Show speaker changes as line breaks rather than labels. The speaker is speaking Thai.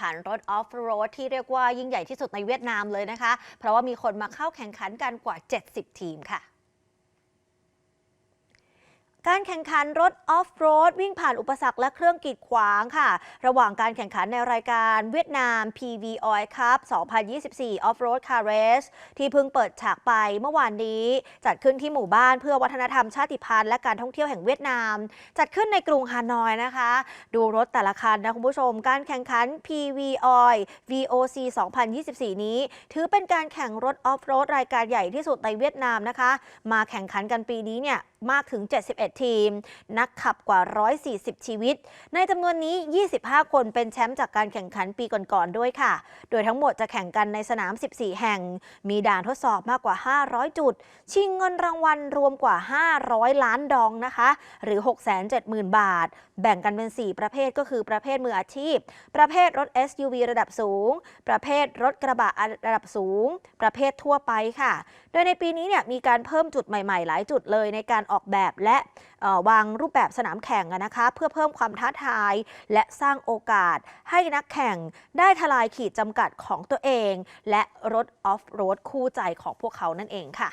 ขันรถออฟโรดที่เรียกว่ายิ่งใหญ่ที่สุดในเวียดนามเลยนะคะ เพราะว่ามีคนมาเข้าแข่งขันกันกว่า 70 ทีมค่ะ การแข่งขันรถออฟโรดวิ่งผ่านอุปสรรคและเครื่องกีดขวางค่ะ ระหว่างการแข่งขันในรายการเวียดนาม PV Oil Cup 2024 Off-Road Car Race ที่เพิ่งเปิดฉากไปเมื่อวานนี้ จัดขึ้นที่หมู่บ้านเพื่อวัฒนธรรมชาติพันธุ์และการท่องเที่ยวแห่งเวียดนาม จัดขึ้นในกรุงฮานอยนะคะ ดูรถแต่ละคันนะคุณผู้ชม การแข่งขัน PV Oil VOC 2024 นี้ ถือเป็นการแข่งรถออฟโรดรายการใหญ่ที่สุดในเวียดนามนะคะ มาแข่งขันกันปีนี้เนี่ยมากถึง 71ทีม นักขับกว่า 140 ชีวิต ในจำนวนนี้ 25 คนเป็นแชมป์จากการแข่งขันปีก่อนๆด้วยค่ะ โดยทั้งหมดจะแข่งกันในสนาม 14 แห่ง มีด่านทดสอบมากกว่า 500 จุด ชิงเงินรางวัลรวมกว่า 500 ล้านดองนะคะ หรือ 670,000 บาท แบ่งกันเป็น 4 ประเภทก็คือประเภทมืออาชีพ ประเภทรถ SUV ระดับสูง ประเภทรถกระบะระดับสูง ประเภททั่วไปค่ะ โดยในปีนี้เนี่ยมีการเพิ่มจุดใหม่ ๆ หลายจุดเลยในการออกแบบและวางรูปแบบสนามแข่งนะคะเพื่อเพิ่มความท้าทาย และสร้างโอกาสให้นักแข่งได้ทลายขีดจำกัดของตัวเอง และรถออฟโรดคู่ใจของพวกเขานั่นเองค่ะ